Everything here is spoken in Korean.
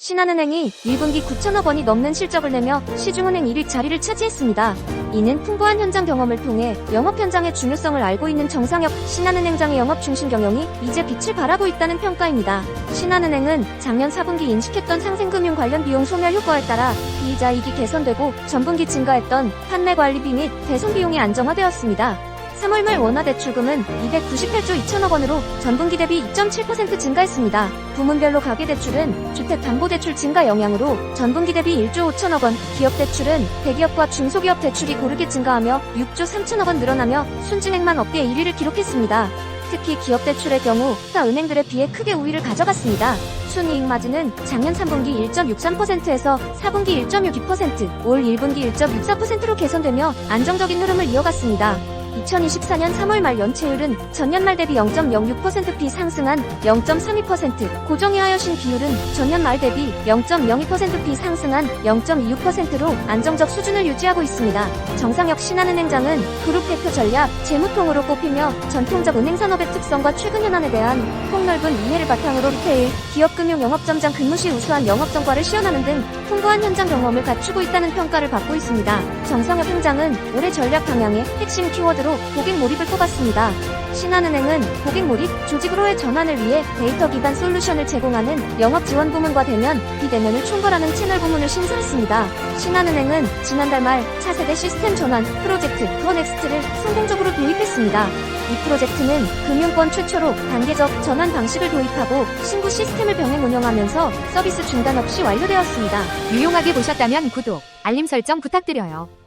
신한은행이 1분기 9천억 원이 넘는 실적을 내며 시중은행 1위 자리를 차지했습니다. 이는 풍부한 현장 경험을 통해 영업 현장의 중요성을 알고 있는 정상혁 신한은행장의 영업 중심 경영이 이제 빛을 발하고 있다는 평가입니다. 신한은행은 작년 4분기 인식했던 상생금융 관련 비용 소멸 효과에 따라 비이자 이익이 개선되고 전분기 증가했던 판매 관리비 및 배송 비용이 안정화되었습니다. 3월 말 원화 대 출금은 298조 2천억 원으로 전분기 대비 2.7% 증가했습니다. 부문별로 가계대출은 주택담보대출 증가 영향으로 전분기 대비 1조 5천억 원, 기업대출은 대기업과 중소기업 대출이 고르게 증가하며 6조 3천억 원 늘어나며 순증액만 업계 1위를 기록했습니다. 특히 기업 대출의 경우 타 은행들에 비해 크게 우위를 가져갔습니다. 순이익 마진은 작년 3분기 1.63%에서 4분기 1.62%, 올 1분기 1.64%로 개선되며 안정적인 흐름을 이어갔습니다. 2024년 3월 말 연체율은 전년 말 대비 0.06% 비상승한 0.32%, 고정이하여신 비율은 전년 말 대비 0.02% 비상승한 0.26%로 안정적 수준을 유지하고 있습니다. 정상혁 신한은행장은 그룹 대표 전략, 재무통으로 꼽히며 전통적 은행 산업의 특성과 최근 현안에 대한 폭넓은 이해를 바탕으로 리테일, 기업금융 영업점장 근무 시 우수한 영업성과를 시연하는 등 풍부한 현장 경험을 갖추고 있다는 평가를 받고 있습니다. 정상혁 행장은 올해 전략 방향의 핵심 키워드로 고객 몰입을 꼽았습니다. 신한은행은 고객 몰입, 조직으로의 전환을 위해 데이터 기반 솔루션을 제공하는 영업 지원 부문과 대면, 비대면을 총괄하는 채널 부문을 신설했습니다. 신한은행은 지난달 말 차세대 시스템 전환 프로젝트 더넥스트를 성공적으로 도입했습니다. 이 프로젝트는 금융권 최초로 단계적 전환 방식을 도입하고 신구 시스템을 병행 운영하면서 서비스 중단 없이 완료되었습니다. 유용하게 보셨다면 구독, 알림 설정 부탁드려요.